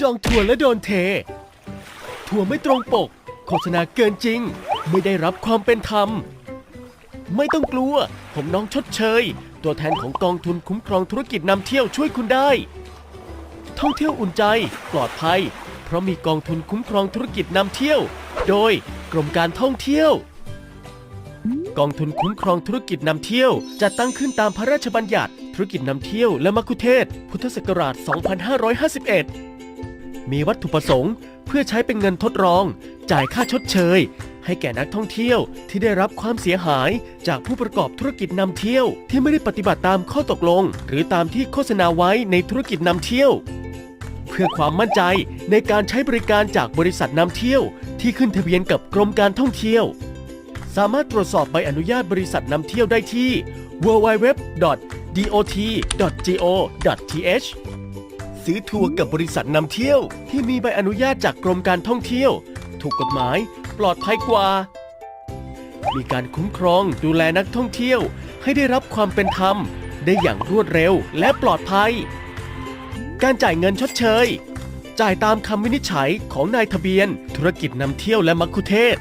จองทัวร์และโดนเท ทัวร์ไม่ตรงปก โฆษณาเกินจริง ไม่ได้รับความเป็นธรรม ไม่ต้องกลัว ผมน้องชดเชย ตัวแทนของกองทุนคุ้มครองธุรกิจนำเที่ยวช่วยคุณได้ ท่องเที่ยวอุ่นใจ ปลอดภัย เพราะมีกองทุนคุ้มครองธุรกิจนำเที่ยว โดยกรมการท่องเที่ยว กองทุนคุ้มครองธุรกิจนำเที่ยวจัดตั้งขึ้นตามพระราชบัญญัติ ธุรกิจนำเที่ยวและมัคคุเทศ พุทธศักราช 2551 มีวัตถุประสงค์ เพื่อใช้เป็นเงินทดลอง จ่ายค่าชดเชย ให้แก่นักท่องเที่ยวที่ได้รับความเสียหายจากผู้ประกอบธุรกิจนำเที่ยว ที่ไม่ได้ปฏิบัติตามข้อตกลง หรือตามที่โฆษณาไว้ในธุรกิจนำเที่ยว เพื่อความมั่นใจในการใช้บริการจากบริษัทนำเที่ยว ที่ขึ้นทะเบียนกับกรมการท่องเที่ยว สามารถตรวจสอบใบอนุญาตบริษัทนำเที่ยวได้ที่ www.dot.go.th ซื้อทัวร์กับบริษัทนำเที่ยว ที่มีใบอนุญาตจากกรมการท่องเที่ยว ถูกกฎหมาย ปลอดภัยกว่า มีการคุ้มครองดูแลนักท่องเที่ยว ให้ได้รับความเป็นธรรม ได้อย่างรวดเร็วและปลอดภัย การจ่ายเงินชดเชย จ่ายตามคำวินิจฉัยของนายทะเบียน ธุรกิจนำเที่ยวและมัคคุเทศ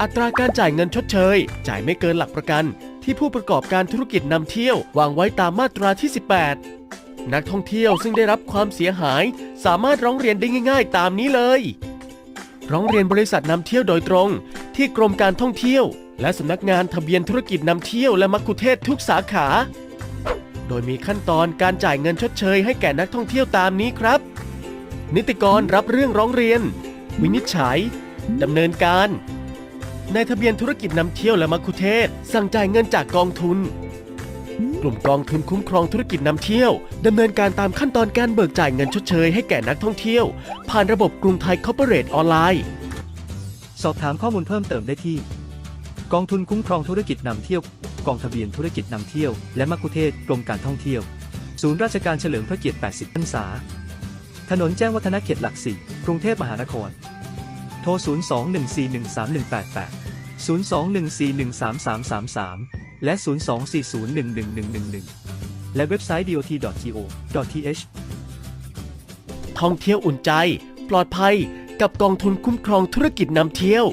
อัตราการจ่ายเงินชดเชย จ่ายไม่เกินหลักประกัน ที่ผู้ประกอบการธุรกิจนำเที่ยว วางไว้ตามมาตราที่ 18 นักท่องเที่ยวซึ่งได้รับความเสียหาย สามารถร้องเรียนได้ง่าย ๆ ตามนี้เลย ร้องเรียนบริษัทนำเที่ยวโดยตรง ที่กรมการท่องเที่ยว และสำนักงานทะเบียนธุรกิจนำเที่ยวและมัคคุเทศทุกสาขา โดยมีขั้นตอนการจ่ายเงินชดเชยให้แก่นักท่องเที่ยวตามนี้ครับ นิติกรรับเรื่องร้องเรียน วินิจฉัยดำเนินการในทะเบียนธุรกิจนำเที่ยวและมัคคุเทศ สั่งจ่ายเงินจากกองทุน กลุ่มกองทุนคุ้มครองธุรกิจนำเที่ยวดำเนินการตามขั้นตอนการเบิกจ่ายเงินชดเชยให้แก่นักท่องเที่ยว ผ่านระบบกรุงไทยคอร์ปอเรทออนไลน์ สอบถามข้อมูลเพิ่มเติมได้ที่ กองทุนคุ้มครองธุรกิจนำเที่ยว กองทะเบียนธุรกิจนำเที่ยว และมัคคุเทศก์กรมการท่องเที่ยว ศูนย์ราชการเฉลิมพระเกียรติ 80พรรษา ถนนแจ้งวัฒนะเขตหลักสี่กรุงเทพมหานคร โทร 02-1413188 02-1413333 และ 02-4011111 และเว็บไซต์ dot.go.th ท่องเที่ยวอุ่นใจ ปลอดภัยกับกองทุนคุ้มครองธุรกิจนำเที่ยว